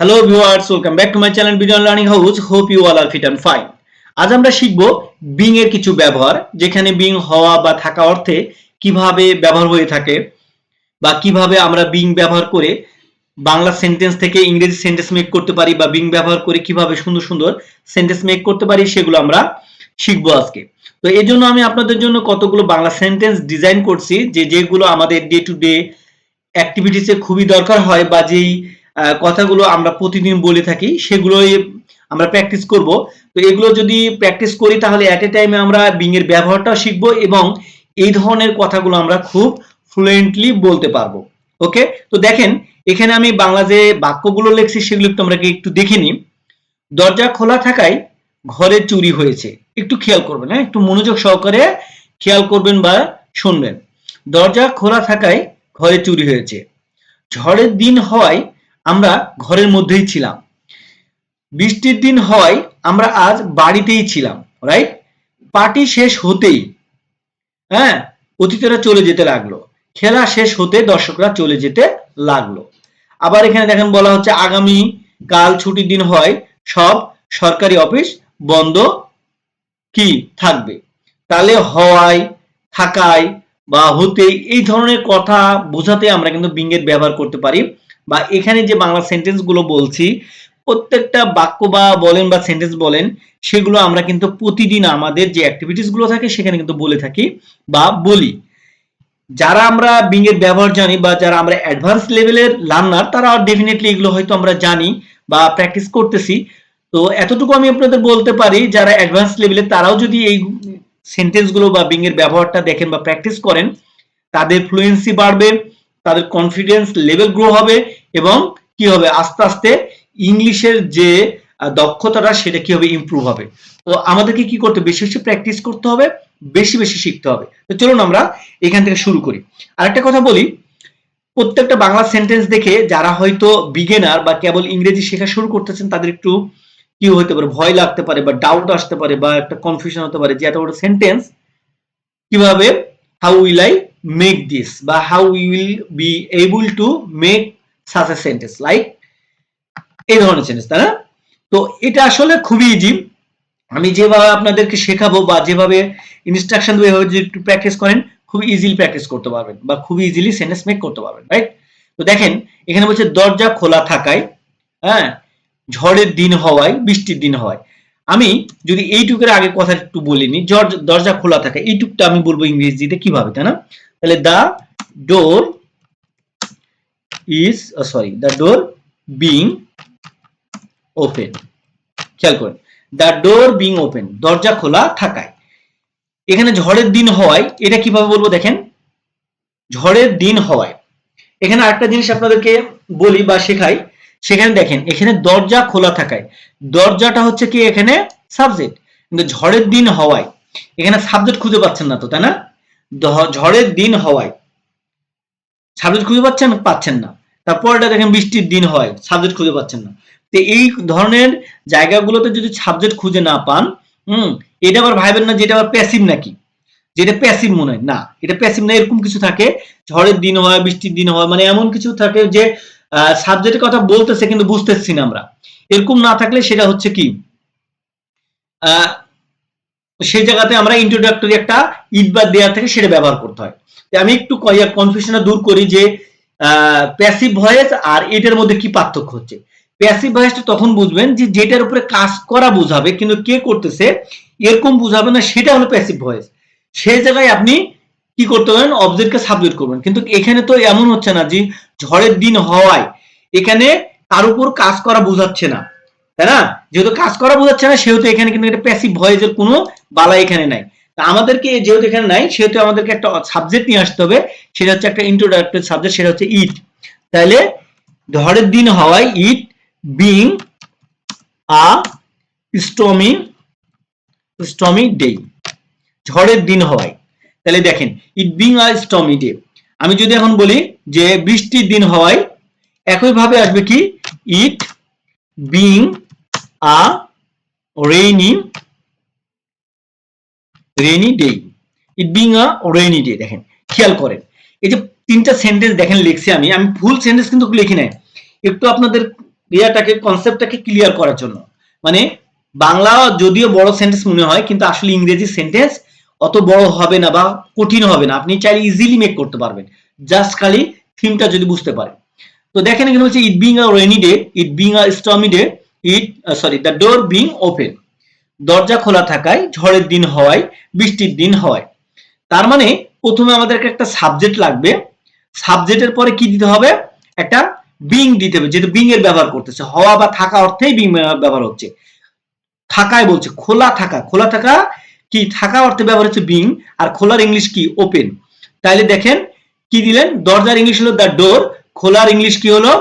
Hello viewers welcome back to my channel Bijon learning house hope you all are fit and fine আজ আমরা শিখব being এর কিছু ব্যবহার, যেখানে বিং হওয়া বা থাকা অর্থে কীভাবে ব্যবহার হয়ে থাকে বা কীভাবে আমরা বিং ব্যবহার করে বাংলা সেন্টেন্স থেকে ইংরেজি সেন্টেন্স মেক করতে পারি বা বিং ব্যবহার করে কীভাবে সুন্দর সুন্দর সেন্টেন্স মেক করতে পারি সেগুলো আমরা শিখব আজকে। তো এই জন্য আমি আপনাদের জন্য কতগুলো বাংলা সেন্টেন্স ডিজাইন করছি, যে যেগুলো আমাদের ডে টু ডে অ্যাক্টিভিটিসে খুবই দরকার হয় বা যেই কথাগুলো আমরা প্রতিদিন বলে থাকি, সেগুলোই আমরা প্র্যাকটিস করব। তো এগুলো যদি প্র্যাকটিস করি, তাহলে অ্যাট এ টাইমে আমরা বিং এর ব্যবহারটা শিখব এবং এই ধরনের কথাগুলো আমরা খুব ফ্লুয়েন্টলি বলতে পারব। ওকে তো দেখেন, এখানে আমি বাংলা যে বাক্যগুলো লিখছি, সেগুলো একটু আমরা একটু দেখে নিই। দরজা খোলা থাকায় ঘরে চুরি হয়েছে। একটু খেয়াল করবেন হ্যাঁ? একটু মনোযোগ সহকারে খেয়াল করবেন বা শুনবেন। দরজা খোলা থাকায় ঘরে চুরি হয়েছে। ঝড়ের দিন হওয়ায় আমরা ঘরের মধ্যেই ছিলাম। বৃষ্টির দিন হয়, আমরা আজ বাড়িতেই ছিলাম রাইট পার্টি শেষ হতেই হ্যাঁ অতিথিরা চলে যেতে লাগল। খেলা শেষ হতে দর্শকরা চলে যেতে লাগল। আবার এখানে দেখেন বলা হচ্ছে আগামী কাল ছুটির দিন হয়, সব সরকারি অফিস বন্ধ কি থাকবে? তাহলে হওয়ায়, থাকায় বা হতে এই ধরনের কথা বোঝাতে আমরা কিন্তু বিঙ্গের ব্যবহার করতে পারি। বা এখানে যে বাংলা সেন্টেন্সগুলো বলছি, প্রত্যেকটা বাক্য বা বলেন বা সেন্টেন্স বলেন, সেগুলো আমরা কিন্তু প্রতিদিন আমাদের যে অ্যাক্টিভিটিসগুলো থাকে, সেখানে কিন্তু বলে থাকি বা বলি। যারা আমরা বিং এর ব্যবহার জানি বা যারা আমরা অ্যাডভান্স লেভেলের লার্নার তারা ডেফিনেটলি এগুলো হয়তো আমরা জানি বা প্র্যাকটিস করতেছি। তো এতটুকু আমি আপনাদের বলতে পারি, যারা অ্যাডভান্স লেভেলে তারাও যদি এই সেন্টেন্সগুলো বা বিং এর ব্যবহারটা দেখেন বা প্র্যাকটিস করেন, তাদের ফ্লুয়েন্সি বাড়বে। তাদের কনফিডেন্স লেভেল গ্রো হবে এবং কি হবে? আস্তে আস্তে ইংলিশের যে দক্ষতাটা সেটা কি হবে? ইমপ্রুভ হবে। তো আমাদেরকে কি করতে? বেশি বেশি প্র্যাকটিস করতে হবে, বেশি বেশি শিখতে হবে। তো চলুন আমরা এখান থেকে শুরু করি। আরেকটা কথা বলি, প্রত্যেকটা বাংলা সেন্টেন্স দেখে যারা হয়তো বিগেনার বা কেবল ইংরেজি শেখা শুরু করতেছেন, তাদের একটু কি হতে পারে? ভয় লাগতে পারে বা ডাউট আসতে পারে বা একটা কনফিউশন হতে পারে যে এত বড় সেন্টেন্স কীভাবে how will I make this বা how will be able to make such a sentence like এই ধরনের সেন্টেন্স তাই না? তো এটা আসলে খুবই ইজি আমি যেভাবে আপনাদেরকে শেখাবো বা যেভাবে ইনস্ট্রাকশন দেবো এভাবে যদি প্র্যাকটিস করেন, খুব ইজিলি প্র্যাকটিস করতে পারবেন বা খুব ইজিলি সেন্টেন্স মেক করতে পারবেন রাইট তো দেখেন, এখানে বলছে দরজা খোলা থাকায় হ্যাঁ ঝড়ের দিন হওয়ায়, বৃষ্টির দিন হওয়ায়। আমি যদি এইটুকের আগে কথা একটু বলিনি দরজা খোলা থাকে, এইটুকটা আমি বলব ইংরেজিতে কীভাবে, তাই না? তাহলে the door is sorry the door being open খেয়াল করেন দা ডোর বিং ওপেন দরজা খোলা থাকায়। এখানে ঝড়ের দিন হওয়ায়, এটা কীভাবে বলব দেখেন? ঝড়ের দিন হওয়ায়। এখানে আরেকটা জিনিস আপনাদেরকে বলি বা শেখাই, সেখানে দেখেন, এখানে দরজা খোলা থাকায়। দরজাটা হচ্ছে কি এখানে সাবজেক্ট কিন্তু ঝড়ের দিন হওয়ায়। এখানে সাবজেক্ট খুঁজে পাচ্ছেন না তো, তাই না? ঝড়ের দিন হওয়ায়। সাবজেক্ট খুঁজে পাচ্ছেন? পাচ্ছেন না। তারপর এটা দেখেন বৃষ্টির দিন হয় সাবজেক্ট খুঁজে পাচ্ছেন না। তো এই ধরনের জায়গাগুলোতে যদি সাবজেক্ট খুঁজে না পান, হুম, এটা আবার ভাইবেন না যেটা আবার প্যাসিভ নাকি? যেটা প্যাসিভ মনে হয়। না, এটা প্যাসিভ না, এরকম কিছু থাকে। ঝড়ের দিন হয়, বৃষ্টির দিন হয় মানে এমন কিছু থাকে যে সাবজেক্টের কথা বলতেছে কিন্তু বুঝতেছি না আমরা। এরকম না থাকলে সেটা হচ্ছে কি? সেই জায়গাতে আমরা ইন্ট্রোডাক্টরি একটা ইট বা দেয়ার থেকে সেটা ব্যবহার করতে হয়। আমি একটু কনফিউশনটা দূর করি যে প্যাসিভ ভয়েস আর এটার মধ্যে কি পার্থক্য হচ্ছে? প্যাসিভ ভয়েসটা তখন বুঝবেন যে যেটার উপরে কাজ করা বোঝাবে, কিন্তু কে করতেছে, এরকম বুঝাবে না, সেটা হলো প্যাসিভ ভয়েস সেই জায়গায় আপনি কি করতে পারেন? অবজেক্টকে সাবজেক্ট করবেন। কিন্তু এখানে তো এমন হচ্ছে না যে ঝড়ের দিন হওয়ায় এখানে তার উপর কাজ করা বোঝাচ্ছে না। তাই না? যেহেতু কাজ করা বোঝাচ্ছে না, সেহেতু এখানে কিন্তু একটা প্যাসিভ ভয়েসের কোনো বালা এখানে নাই। আমাদেরকে যেহেতু এখানে নাই, সেহেতু আমাদেরকে একটা সাবজেক্ট নিয়ে আসতে হবে, সেটা হচ্ছে একটা ইন্ট্রোডাক্টরি সাবজেক্ট সেটা হচ্ছে ইট তাহলে ঝড়ের দিন হওয়ায় ইট বিং আ স্টমি স্টমি ডে ঝড়ের দিন হওয়ায়। তাহলে দেখেন ইট বিং আ স্টমি ডে আমি যদি এখন বলি যে বৃষ্টির দিন হওয়ায়, একইভাবে আসবে কি? It being a, rainy rainy day it being a rainy day দেখেন, খেয়াল করেন। এই যে তিনটা সেন্টেন্স দেখেন লিখছি আমি আমি ফুল সেন্টেন্স কিন্তু লিখি নাই। একটু আপনাদের ইয়াটাকে কনসেপ্টটাকে ক্লিয়ার করার জন্য। মানে বাংলা যদিও বড় সেন্টেন্স মনে হয়, কিন্তু আসলে ইংরেজি সেন্টেন্স অত বড় হবে না বা কঠিন হবে না। আপনি চাইলে ইজিলি মেক করতে পারবেন। জাস্ট খালি থিমটা যদি বুঝতে পারেন। তো দেখেন এখানে হচ্ছে it being a rainy day it being a stormy day it sorry the door being open দরজা খোলা থাকায় ঝড়ের দিন হওয়ায়, বৃষ্টির দিন হয় তার মানে প্রথমে আমাদেরকে একটা সাবজেক্ট লাগবে। সাবজেক্টের পরে কি দিতে হবে? একটা বিং দিতে হবে, যেহেতু বিং এর ব্যবহার করতেছে। হওয়া বা থাকা অর্থেই বিং ব্যবহার হচ্ছে। থাকায় বলছে, খোলা থাকা। খোলা থাকা কি? থাকা অর্থে ব্যবহার হচ্ছে বিং আর খোলার ইংলিশ কি? ওপেন তাইলে দেখেন, কি দিলেন? দরজার ইংলিশ হলো দ্য ডোর খোলার ইংলিশ কি হলো?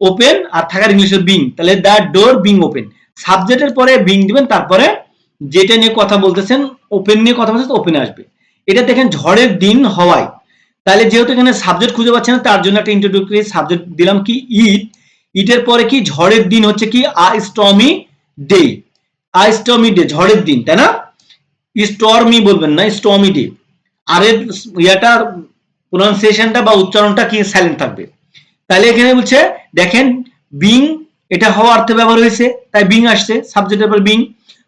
ওপেন আর থাকার ইংলিশ বিং তাহলে দ্য ডোর বিং ওপেন সাবজেক্টের পরে বিং দিবেন, তারপরে যেটা নিয়ে কথা বলতেছেন ওপেন নিয়ে কথা বলতেছেন ওপেনে আসবে। এটা দেখেন ঝড়ের দিন হওয়ায়। তাহলে যেহেতু এখানে সাবজেক্ট খুঁজে পাচ্ছেন না, তার জন্য একটা ইন্ট্রোডাক্টরি সাবজেক্ট দিলাম কি ইট ইটের পরে কি ঝড়ের দিন হচ্ছে কি? A stormy day a stormy day ঝড়ের দিন, তাই না? স্টর্মি বলবেন না স্টর্মি ডে আর এর ইয়াটার প্রনাউন্সিয়েশনটা বা উচ্চারণটা কি সাইলেন্ট থাকবে? তাহলে এখানে বলছে, দেখেন, বিং, এটা হওয়া অর্থে ব্যবহার হয়েছে, তাই বিং আসছে সাবজেক্টের পর বিং,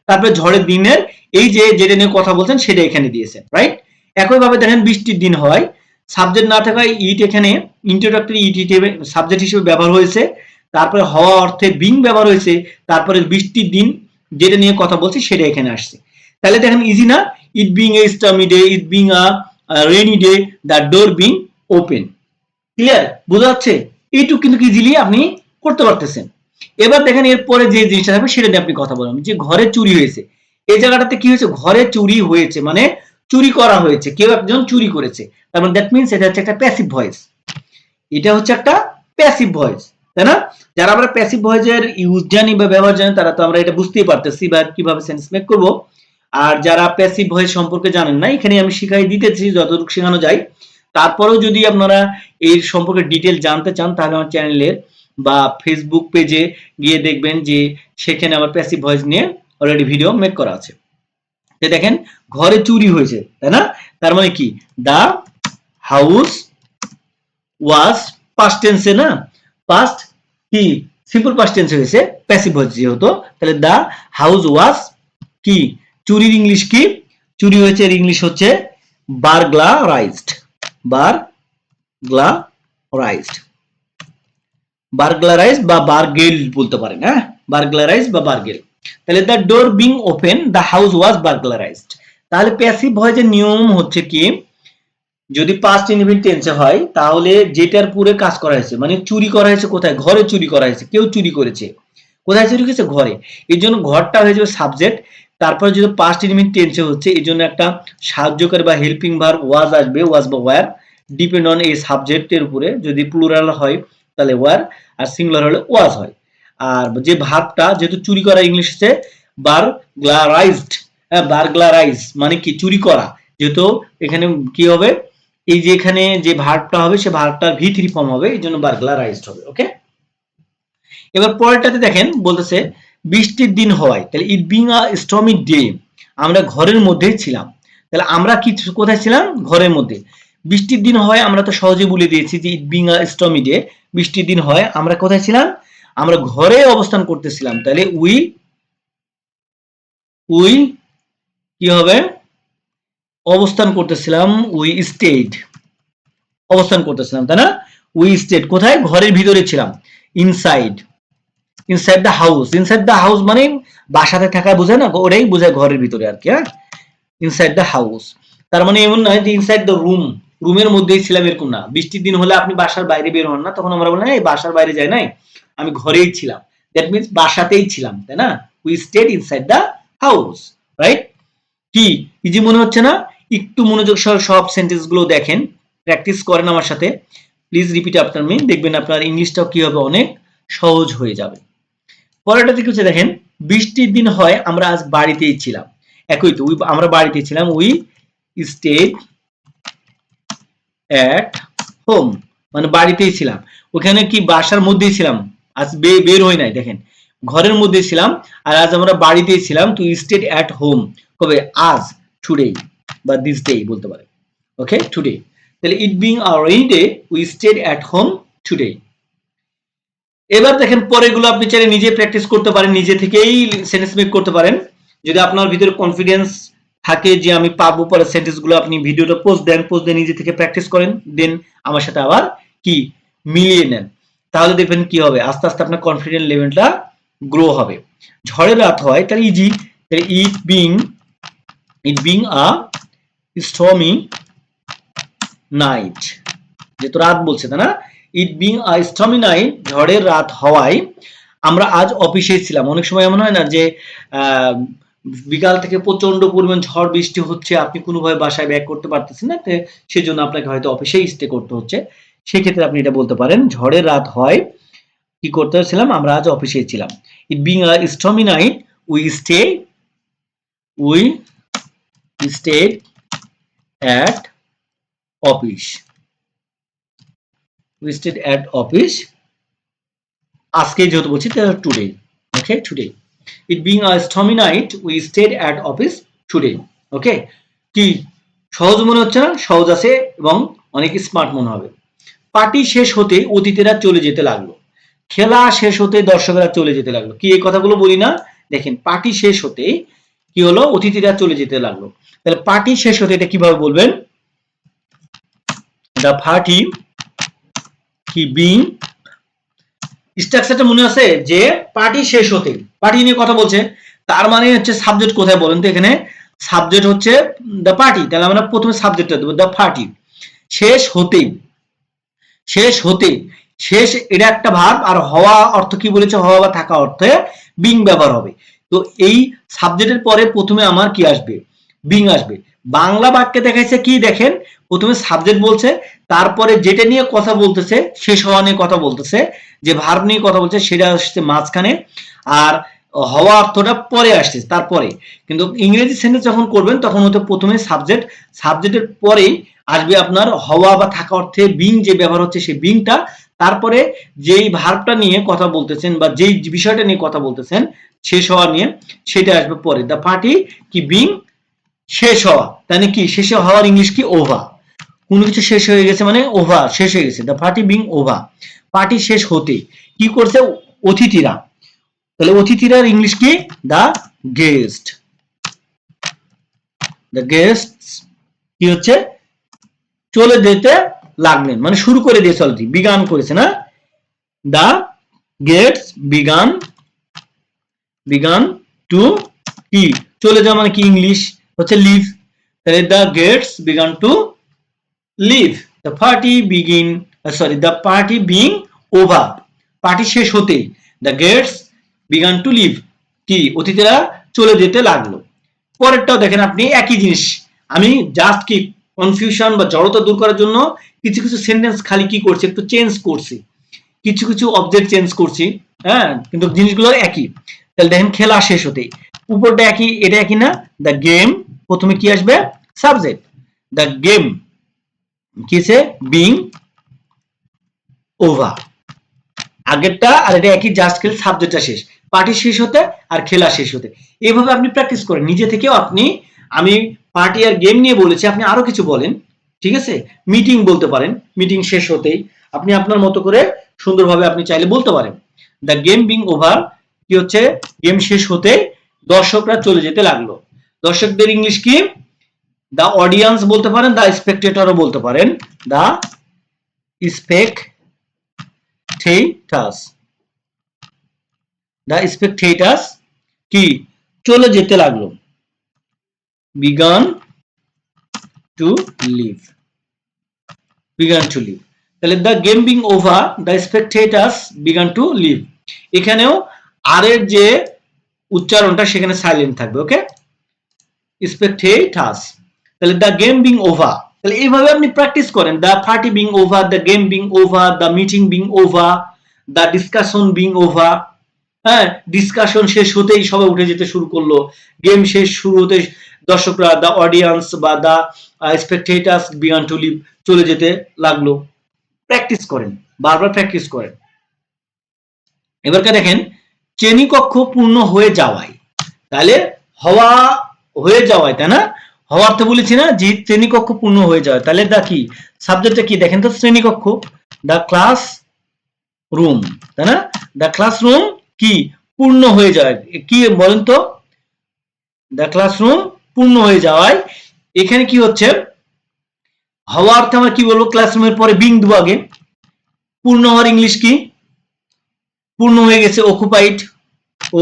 তারপরে ঝড়ের দিনের, এই যে যেটা নিয়ে কথা বলছেন, সেটা এখানে দিয়েছেন রাইট একইভাবে দেখেন, বৃষ্টির দিন হয় সাবজেক্ট না থাকায় ইট এখানে ইন্ট্রোডাক্টরি ইট হিসেবে সাবজেক্ট হিসেবে ব্যবহার হয়েছে, তারপরে হওয়া অর্থে বিং ব্যবহার হয়েছে, তারপরে বৃষ্টির দিন যেটা নিয়ে কথা বলছি, সেটা এখানে আসছে। তাহলে দেখেন ইজি না? It being a stormy day it being a rainy day the door being open clear বোঝা যাচ্ছে? এইটুকু কিন্তু ইজিলি আপনি করতে পারতেছেন। এবার দেখেন এরপরে যে জিনিসটা থাকবে সেটা নিয়ে আপনি কথা বলবেন যে ঘরে চুরি হয়েছে। এই জায়গাটাতে কি হয়েছে? ঘরে চুরি হয়েছে। মানে চুরি করা হয়েছে। কেউ একজন চুরি করেছে। তার মানে দ্যাট মিনস এটা হচ্ছে একটা প্যাসিভ ভয়েস এটা হচ্ছে একটা প্যাসিভ ভয়েস তাই না? যারা আমরা প্যাসিভ ভয়েসের ইউজ জানি বা ব্যবহার জানি, তারা তো আমরা এটা বুঝতেই পারতেছি বা কীভাবে সেন্স মেক করব। আর যারা প্যাসিভ ভয়েস সম্পর্কে জানেন না এখানে আমি শিখাই দিতেছি, যতটুকু শেখানো যায়। তারপরেও যদি আপনারা এই সম্পর্কে ডিটেল জানতে চান, তাহলে আমার চ্যানেলের বা ফেসবুক পেজে গিয়ে দেখবেন যে সেখানে আমার প্যাসিভ ভয়েস নিয়ে অলরেডি ভিডিও মেক করা আছে। যে দেখেন, ঘরে চুরি হয়েছে, তাই না? তার মানে কি? দা হাউস ওয়াজ পাস্ট টেন্সে না? পাস্ট কি? সিম্পল পাস্ট টেন্স হয়েছে প্যাসিভ ভয়েস যেহেতু, তাহলে দা হাউস ওয়াজ কি? চুরির ইংলিশ কি? চুরি হয়েছে, এর ইংলিশ হচ্ছে বারগ্লারাইজড বারগ্লারাইজড বারগ্লারাইজ বা বারগেল বলতে পারেন হ্যাঁ? বারগ্লারাইজ বা বারগেল তাহলে the door being open, the house was burglarized তাহলে প্যাসিভ ভয়েসের নিয়ম হচ্ছে কি, যদি পাস্ট ইনডিফিনিট টেন্সে হয়, তাহলে যেটার পুরে কাজ করা হয়েছে মানে চুরি করা হয়েছে কোথায়? ঘরে চুরি করা হয়েছে, কেউ চুরি করেছে। কোথায় চুরি করেছে? ঘরে। এই জন্য ঘরটা হয়ে যাবে সাবজেক্ট তারপরে যদি পাস্ট ইনডিফিনিট টেন্সে হচ্ছে এই জন্য একটা সাহায্যকারী বা হেল্পিং ভার ওয়াজ আসবে ওয়াজ বা ওয়ার ডিপেন্ড অন এই সাবজেক্টের উপরে যদি প্লুরাল হয়, তাহলে ওয়ার আর সিঙ্গুলার হলে ওয়াজ হয়। আর যে ভাবটা যেহেতু চুরি করা ইংলিশে বার গ্লারাইজড হ্যাঁ বারগ্লারাইজ মানে কি? চুরি করা। যেহেতু এখানে কি হবে? এই যে এখানে যে ভার্বটা হবে, সে ভার্বটার ভি থ্রি ফর্ম হবে এই জন্য বারগ্লারাইজড হবে ওকে এবার পরেরটাতে দেখেন, বলতেছে বৃষ্টির দিন হওয়ায়, তাহলে it being a stormy day আমরা ঘরের মধ্যেই ছিলাম। তাহলে আমরা কি কোথায় ছিলাম? ঘরের মধ্যে। বৃষ্টির দিন হয় আমরা তো সহজে বলে দিয়েছি যে it being a stormy day বৃষ্টির দিন হয় আমরা কোথায় ছিলাম? আমরা ঘরে অবস্থান করতেছিলাম। তাহলে উই উই কি হবে? অবস্থান করতেছিলাম উই স্টেড অবস্থান করতেছিলাম, তাই না? উই স্টেড কোথায়? ঘরের ভিতরে ছিলাম। Inside inside the house inside the house মানে বাসাতে থাকা বোঝায় না? ওটাই বোঝায় ঘরের ভিতরে আর কি হ্যাঁ? ইনসাইড দ্য হাউস তার মানে এমন নয় যে ইনসাইড দ্য রুম রুমের মধ্যেই ছিলাম এরকম না। বৃষ্টির দিন হলে আপনি বাসার বাইরে বের হন না, তখন আমরা বলি এই বাসার বাইরে যাই নাই, আমি ঘরেই ছিলাম। দ্যাট মিনস বাসাতেই ছিলাম, তাই না? We stayed inside the house right কি? ইজি মনে হচ্ছে না? একটু মনোযোগ সহ সব সেন্টেন্সগুলো দেখেন প্র্যাকটিস করেন আমার সাথে। প্লিজ রিপিট আফটার মি দেখবেন আপনার ইংলিশটাও কি হবে? অনেক সহজ হয়ে যাবে। পরেরটা থেকে হচ্ছে দেখেন, বৃষ্টির দিন হয়, আমরা আজ বাড়িতেই ছিলাম। একই তো আমরা বাড়িতে ছিলাম উই স্টেড অ্যাট হোম মানে বাড়িতেই ছিলাম। ওখানে কি বাসার মধ্যেই ছিলাম? আজ বের হই নাই, দেখেন। ঘরের মধ্যে ছিলাম, আর আজ আমরা বাড়িতেই ছিলাম টু স্টেড অ্যাট হোম কবে? আজ টুডে বা দিস ডে বলতে পারে ওকে টুডে তাহলে it being a rainy day we stayed at home today এবার দেখেন পরেগুলো আপনি চাইলে নিজে প্র্যাকটিস করতে পারেন, নিজে থেকেই সেন্টেন্স মেক করতে পারেন। যদি আপনার ভিতরে কনফিডেন্স থাকে যে আমি পারব পরে সেন্টেন্সগুলো আপনি ভিডিওটা পোস্ট দেন পোস্ট দিয়ে নিজে থেকে প্র্যাকটিস করেন দেন আমার সাথে আবার কি মিলিয়ে নেন। তাহলে দেখবেন কি হবে? আস্তে আস্তে আপনার কনফিডেন্স লেভেলটা গ্রো হবে। ঝড়ের রাত হয়, তাহলে ইজি তাহলে it being it being a stormy night যেহেতু রাত বলছে, তাই না? It being a stormy night ঝড়ের রাত হওয়ায় আমরা আজ অফিসে ছিলাম। অনেক সময় এমন হয় না যে বিকাল থেকে প্রচণ্ড পরিমাণ ঝড়, বৃষ্টি হচ্ছে, আপনি কোনোভাবে বাসায় ব্যাক করতে পারতেছেন না সেজন্য আপনাকে হয়তো অফিসেই স্টে করতে হচ্ছে। সেক্ষেত্রে আপনি এটা বলতে পারেন, ঝড়ের রাত হয়, কি করতে হচ্ছিলাম, আমরা আজ অফিসে ছিলাম। It being a stormy night we stay we stayed at office stayed at office আজকে যেহেতু বলছি today okay today it being a stormy night we stayed at office today okay কি? সহজ মনে হচ্ছে না? সহজ আছে এবং অনেক স্মার্ট মনে হবে। পার্টি শেষ হতে অতিথিরা চলে যেতে লাগল। খেলা শেষ হতে দর্শকরা চলে যেতে লাগল। কি এই কথাগুলো বলি না? দেখেন পার্টি শেষ হতে কি হলো? অতিথিরা চলে যেতে লাগল। তাহলে পার্টি শেষ হতে এটা কীভাবে বলবেন? দ্য পার্টি কি বিং স্ট্রাকচারটা মনে আছে যে পার্টি শেষ হতে। পার্টি নিয়ে কথা বলছে। তার মানে হচ্ছে সাবজেক্ট কোথায় বলেন তো এখানে? সাবজেক্ট হচ্ছে দ্য পার্টি তাহলে আমরা প্রথমে সাবজেক্টটা দেবো দ্য পার্টি শেষ হতেই। শেষ হতে শেষ এটা একটা ভাব, আর হওয়া অর্থ কি বলেছে? হওয়া বা থাকা অর্থে বিং ব্যবহার হবে। তো এই সাবজেক্টের পরে প্রথমে আমার কি আসবে? বিং আসবে। বাংলা বাক্যে দেখাইছে কি দেখেন? প্রথমে সাবজেক্ট বলছে, তারপরে যেটা নিয়ে কথা বলতেছে শেষ হওয়া নিয়ে কথা বলতেছে, যে ভার্ব নিয়ে কথা বলছে, সেটা আসছে মাঝখানে, আর হওয়া অর্থটা পরে আসছে, তারপরে। কিন্তু ইংরেজি সেন্টেন্স যখন করবেন, তখন হতে প্রথমে সাবজেক্ট সাবজেক্টের পরেই আসবে আপনার হওয়া বা থাকা অর্থে বিং যে ব্যবহার হচ্ছে সেই বিংটা তারপরে যেই ভার্বটা নিয়ে কথা বলতেছেন বা যেই বিষয়টা নিয়ে কথা বলতেছেন শেষ হওয়া নিয়ে, সেটা আসবে পরে। দ্য পার্টি কি বিং শেষ হওয়া। তাহলে কি শেষে হওয়ার ইংলিশ কি? ওভা কোনো কিছু শেষ হয়ে গেছে মানে ওভার শেষ হয়ে গেছে। The party being over party শেষ হতে কি করছে? অতিথিরা। তাহলে অতিথিরার ইংলিশ কি? দ্য গেস্ট দ্য গেস্ট কি হচ্ছে? চলে যেতে লাগলেন। মানে শুরু করে দিয়েছে অলরেডি বিগান করেছে, না? The guests began began to কি চলে যাওয়া মানে কি? ইংলিশ হচ্ছে লিভ তাহলে the guests began to leave the party begin sorry the party being over party শেষ হতেই the guests began to leave কি? অতিথিরা চলে যেতে লাগল। পরেরটাও দেখেন আপনি একই জিনিস। আমি জাস্ট কি কনফিউশন বা জড়তা দূর করার জন্য কিছু কিছু সেন্টেন্স খালি কি করছি, একটু চেঞ্জ করছি। কিছু কিছু অবজেক্ট চেঞ্জ করছি হ্যাঁ? কিন্তু জিনিসগুলো একই। তাহলে দেখেন খেলা শেষ হতেই। উপরটা একই, এটা একই না? দ্য গেম প্রথমে কি আসবে? সাবজেক্ট দ্য গেম কিসে বিং ওভার আগেরটা আর এটা একই জাস্ট খেলে সাবজেক্টটা শেষ। পার্টি শেষ হতে আর খেলা শেষ হতে। এইভাবে আপনি প্র্যাকটিস করেন। নিজে থেকেও আপনি, আমি পার্টি আর গেম নিয়ে বলেছি, আপনি আরও কিছু বলেন, ঠিক আছে? মিটিং বলতে পারেন। মিটিং শেষ হতেই আপনি আপনার মতো করে সুন্দরভাবে আপনি চাইলে বলতে পারেন। দ্য গেম বিং ওভার কি হচ্ছে? গেম শেষ হতে দর্শকরা চলে যেতে লাগল। দর্শকদের ইংলিশ কি? দা অডিয়েন্স বলতে পারেন দা স্পেকটেটরও বলতে পারেন। দা স্পেকটেটাস দা স্পেকটেটাস কি? চলে যেতে লাগল। Began to leave began to leave তাহলে the game being over the spectators began to leave এখানেও আর এর যে উচ্চারণটা, সেখানে সাইলেন্ট থাকবে ওকে স্পেকটেটাস তাহলে দ্য গেম বিং ওভার তাহলে এইভাবে আপনি প্র্যাকটিস করেন the party being over the game being over the meeting being over the discussion being over হ্যাঁ ডিসকাশন শেষ হতেই সবাই উঠে যেতে শুরু করল গেম শেষ শুরু হতে দর্শকরা দ্য অডিয়েন্স বা the spectators began to leave চলে যেতে লাগল। প্র্যাকটিস করেন, বারবার প্র্যাকটিস করেন। এবারকে দেখেন শ্রেণীকক্ষ পূর্ণ হয়ে যাওয়ায়, তাহলে হওয়া হয়ে যাওয়ায়, তাই না? হওয়ার তো বলেছি না যে শ্রেণীকক্ষ পূর্ণ হয়ে যাওয়ায়। তাহলে দা কি? সাবজেক্টটা কি? দেখেন তো শ্রেণীকক্ষ। দা ক্লাস রুম তাই না? দ্য ক্লাসরুম কি? পূর্ণ হয়ে যায় কি বলেন তো? দ্য ক্লাসরুম পূর্ণ হয়ে যাওয়ায়। এখানে কি হচ্ছে? হওয়া অর্থে আমরা কি বলব? ক্লাসরুমের পরে বিং দেবো আগে। পূর্ণ হওয়ার ইংলিশ কি? পূর্ণ হয়ে গেছে অকুপাইড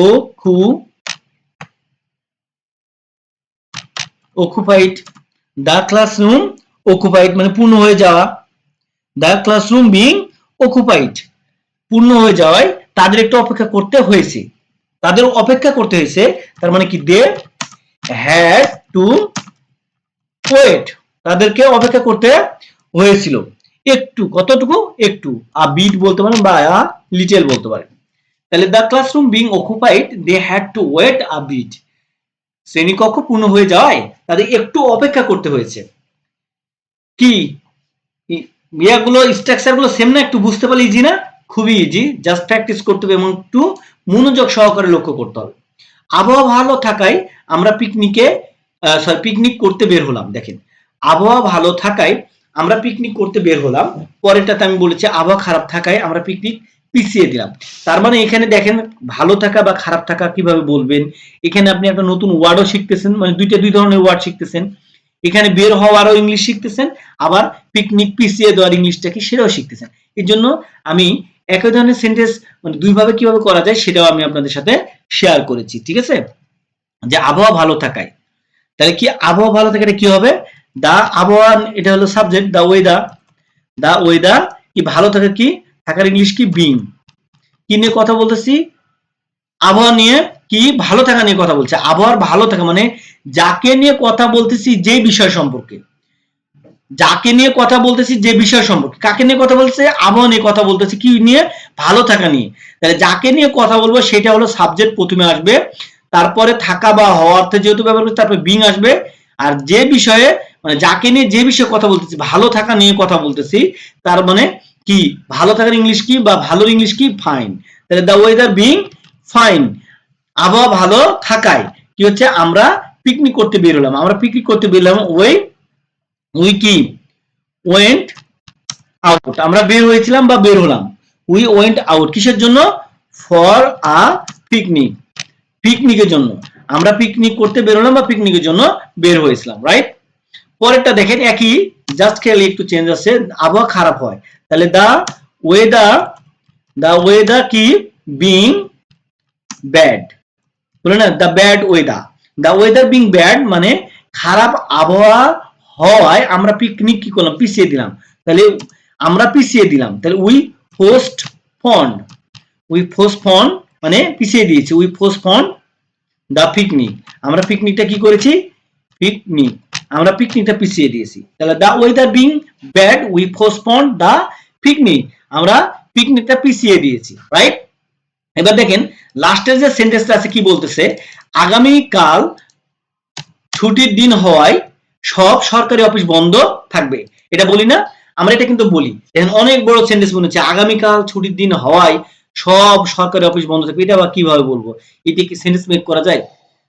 ও খু অকুপাইড দ্য ক্লাসরুম অকুপাইড মানে পূর্ণ হয়ে যাওয়া দ্য ক্লাসরুম বিং অকুপাইড পূর্ণ হয়ে যাওয়ায় তাদের একটু অপেক্ষা করতে হয়েছে। তাদের অপেক্ষা করতে হয়েছে, তার মানে কি? দে হ্যাড টু ওয়েট তাদেরকে অপেক্ষা করতে হয়েছিল। একটু, কতটুকু? একটু। আ বিট বলতে পারেন বা আ লিটেল বলতে পারেন। তাহলে the classroom being occupied they had to wait a bit শ্রেণীকক্ষ পূর্ণ হয়ে যাওয়ায় তাদের একটু অপেক্ষা করতে হয়েছে। কি? ইয়াগুলো স্ট্রাকচারগুলো সেম না? একটু বুঝতে পারলে ইজি না? খুবই ইজি জাস্ট প্র্যাকটিস করতে হবে এবং একটু মনোযোগ সহকারে লক্ষ্য করতে হবে। আবহাওয়া ভালো থাকায় আমরা পিকনিকে সরি পিকনিক করতে বের হলাম, দেখেন। আবহাওয়া ভালো থাকায় আমরা পিকনিক করতে বের হলাম। পরেরটাতে আমি বলেছি, আবহাওয়া খারাপ থাকায় আমরা পিকনিক পিছিয়ে দিলাম। তার মানে এখানে দেখেন ভালো থাকা বা খারাপ থাকা কীভাবে বলবেন? এখানে আপনি একটা নতুন ওয়ার্ডও শিখতেছেন মানে দুইটা, দুই ধরনের ওয়ার্ড শিখতেছেন। এখানে বের হওয়ারও ইংলিশ শিখতেছেন, আবার পিকনিক পিছিয়ে দেওয়ার ইংলিশটা কি সেটাও শিখতেছেন। এর জন্য আমি একই ধরনের সেন্টেন্স মানে দুইভাবে কীভাবে করা যায় সেটাও আমি আপনাদের সাথে শেয়ার করেছি, ঠিক আছে? যে আবহাওয়া ভালো থাকায়। তাহলে কি আবহাওয়া ভালো থাকাটা কি হবে? দা আবহাওয়া, এটা হলো subject the weather the weather কি ভালো থাকা কি? থাকার ইংলিশ কি? বিং কি নিয়ে কথা বলতেছি? আবহাওয়া নিয়ে কি ভালো থাকা নিয়ে কথা বলছে? আবহাওয়ার ভালো থাকা মানে যাকে নিয়ে কথা বলতেছি যে বিষয় সম্পর্কে। যাকে নিয়ে কথা বলতেছি যে বিষয় সম্পর্কে। কাকে নিয়ে কথা বলছে আবহাওয়া নিয়ে কথা বলতেছি। কি নিয়ে? ভালো থাকা নিয়ে। তাহলে যাকে নিয়ে কথা বলব সেটা হলো সাবজেক্ট প্রথমে আসবে, তারপরে থাকা বা হওয়া অর্থে যেহেতু ব্যবহার করছি তারপরে বিং আসবে। আর যে বিষয়ে মানে যাকে নিয়ে যে বিষয়ে কথা বলতেছি, ভালো থাকা নিয়ে কথা বলতেছি, তার মানে কি? ভালো থাকার ইংলিশ কি বা ভালোর ইংলিশ কি? ফাইন তাহলে দ্য ওয়েদার বিং ফাইন আবহাওয়া ভালো থাকায় কি হচ্ছে? আমরা পিকনিক করতে বের হলাম। আমরা পিকনিক করতে বের হলাম ওই উই কি? ওয়েন্ট আউট আমরা বের হয়েছিলাম বা বের হলাম। উই ওয়েন্ট আউট কিসের জন্য? ফর আ পিকনিক পিকনিকের জন্য। আমরা পিকনিক করতে বের হলাম বা পিকনিকের জন্য বের হয়েছিলাম রাইট পরেরটা দেখেন একই। জাস্ট খেয়ালি, একটু চেঞ্জ আছে। আবহাওয়া খারাপ হয়। তাহলে দা ওয়েদার দা ওয়েদার কি? বিং ব্যাড বলে না the bad weather the weather being bad মানে খারাপ আবহাওয়া হওয়ায় আমরা পিকনিক কি করলাম? পিছিয়ে দিলাম। তাহলে আমরা পিছিয়ে দিলাম। তাহলে we postponed we postponed মানে পিছিয়ে দিয়েছি। We postponed the picnic আমরা পিকনিকটা কি করেছি? পিকনিক আমরা পিকনিকটা পিছিয়ে দিয়েছি। তাহলে the weather being bad we postponed the picnic আমরা পিকনিকটা পিছিয়ে দিয়েছি রাইট এবার দেখেন লাস্টের যে সেন্টেন্সটা আছে কি বলতেছে? আগামী কাল ছুটির দিন হওয়ায় সব সরকারি অফিস বন্ধ থাকবে। এটা বলি না, আমরা এটা কিন্তু বলি। দেখেন, অনেক বড় সেন্টেন্স মনে হচ্ছে, আগামীকাল ছুটির দিন হওয়ায় সব সরকারি অফিস বন্ধ থাকবে। এটা আবার কীভাবে বলব? এটা কি সেন্টেন্স মেক করা যায়?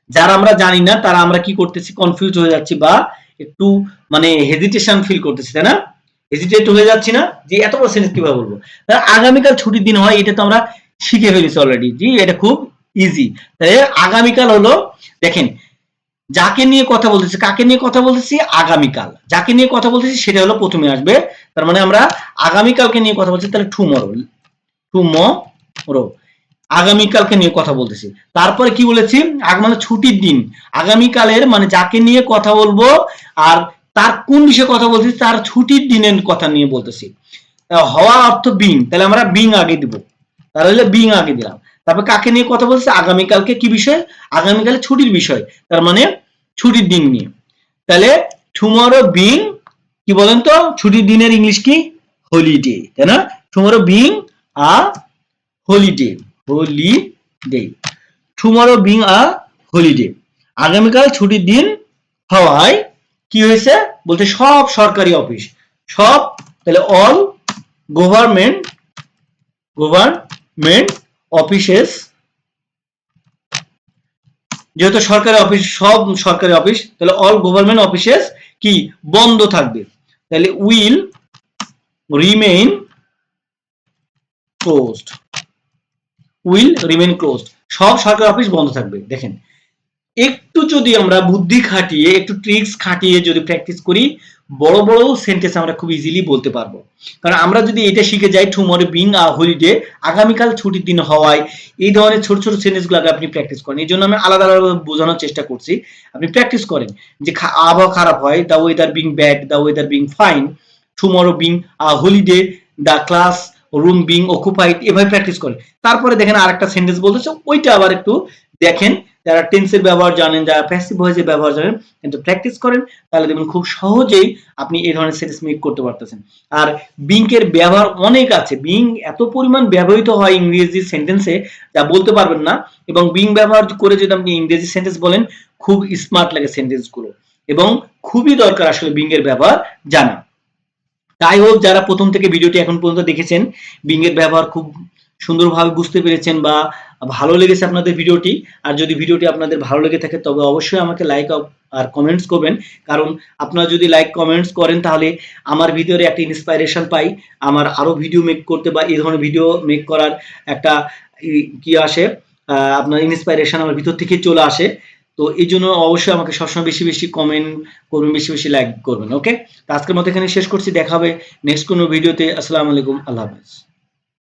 যারা আমরা জানি না, তারা আমরা কি করতেছি? কনফিউজ হয়ে যাচ্ছি বা একটু মানে হেজিটেশন ফিল করতেছি, তাই না? হেজিটেট হয়ে যাচ্ছি না যে এত বড় সেন্টেন্স কীভাবে বলব? আগামীকাল ছুটির দিন হয়, এটা তো আমরা শিখে ফেলেছি অলরেডি জি, এটা খুব ইজি তাহলে আগামীকাল হলো, দেখেন, যাকে নিয়ে কথা বলতেছি, কাকে নিয়ে কথা বলতেছি? আগামীকাল। যাকে নিয়ে কথা বলতেছি, সেটা হলো প্রথমে আসবে। তার মানে আমরা আগামীকালকে নিয়ে কথা বলছি, তাহলে টুমরো টুমরো আগামীকালকে নিয়ে কথা বলতেছি। তারপরে কি বলেছি? মানে ছুটির দিন। আগামীকালের মানে যাকে নিয়ে কথা বলব, আর তার কোন বিষয়ে কথা বলতেছি? তার ছুটির দিনের কথা নিয়ে বলতেছি। হওয়া অর্থ বিং তাহলে আমরা বিং আগে দিব। তাহলে বিং আগে দিলাম। তারপর কাকে নিয়ে কথা বলছে আগামীকালকে কি বিষয়? আগামীকালে ছুটির বিষয়। তার মানে ছুটির দিন নিয়ে। তাহলে টুমরো বিং কি বলেন তো? ছুটির দিনের ইংলিশ কি? হলিডে তাই না? Tomorrow being a holiday holiday tomorrow being a holiday আগামীকাল ছুটির দিন হওয়ায় কি হয়েছে? বলতে সব সরকারি অফিস। সব, তাহলে অল গভর্নমেন্ট গভর্নমেন্ট অফিসেস যেহেতু সরকারি অফিস, সব সরকারি অফিস, তাহলে অল গভর্নমেন্ট অফিসেস কি? বন্ধ থাকবে। তাহলে will remain closed will remain closed সব সরকারি অফিস বন্ধ থাকবে। দেখেন একটু যদি আমরা বুদ্ধি খাটিয়ে, একটু ট্রিক্স খাটিয়ে যদি প্র্যাকটিস করি, বড় বড় সেন্টেন্স আমরা খুব ইজিলি বলতে পারব। কারণ আমরা যদি এটা শিখে যাই টুমরো বিং আ হলিডে আগামীকাল ছুটির দিন হওয়ায়, এই ধরনের ছোট ছোট সেন্টেন্সগুলো আপনি প্র্যাকটিস করেন। এই জন্য আমি আলাদা আলাদা বোঝানোর চেষ্টা করছি। আপনি প্র্যাকটিস করেন যে আবহাওয়া খারাপ হয় the weather being bad the weather being fine tomorrow being a holiday the classroom being occupied এভাবে প্র্যাকটিস করেন। তারপরে দেখেন আরেকটা সেন্টেন্স বলতেছে, ওইটা আবার একটু দেখেন যারা টেন্সের ব্যবহার জানেন, যারা প্যাসিভ ভয়েসের ব্যবহার জানেন, কিন্তু প্র্যাকটিস করেন, তাহলে দেখবেন খুব সহজেই আপনি এই ধরনের সেন্টেন্স মেক করতে পারতেছেন। আর বিংকের ব্যবহার অনেক আছে। বিং এত পরিমাণ ব্যবহৃত হয় ইংরেজি সেন্টেন্সে যা বলতে পারবেন না। এবং বিং ব্যবহার করে যদি আপনি ইংরেজি সেন্টেন্স বলেন, খুব স্মার্ট লাগে সেন্টেন্সগুলো এবং খুবই দরকার আসলে বিং এর ব্যবহার জানা। তাই হোক, যারা প্রথম থেকে ভিডিওটি এখন পর্যন্ত দেখেছেন বিং এর ব্যবহার খুব সুন্দরভাবে বুঝতে পেরেছেন বা ভালো লেগেছে আপনাদের ভিডিওটি। আর যদি ভিডিওটি আপনাদের ভালো লেগে থাকে, তবে অবশ্যই আমাকে লাইক আর কমেন্টস করবেন। কারণ আপনারা যদি লাইক কমেন্টস করেন, তাহলে আমার ভিডিওরে একটা ইন্সপাইরেশন পাই। আমার আরও ভিডিও মেক করতে বা এই ধরনের ভিডিও মেক করার একটা কি আসে আপনার ইন্সপাইরেশন আমার ভিতর থেকে চলে আসে। তো এই জন্য অবশ্যই আমাকে সবসময় বেশি বেশি কমেন্ট করবেন, বেশি বেশি লাইক করবেন ওকে তো আজকের মতো এখানে শেষ করছি। দেখা হবে নেক্সট কোনো ভিডিওতে আসসালামু আলাইকুম। আল্লাহ হাফেজ।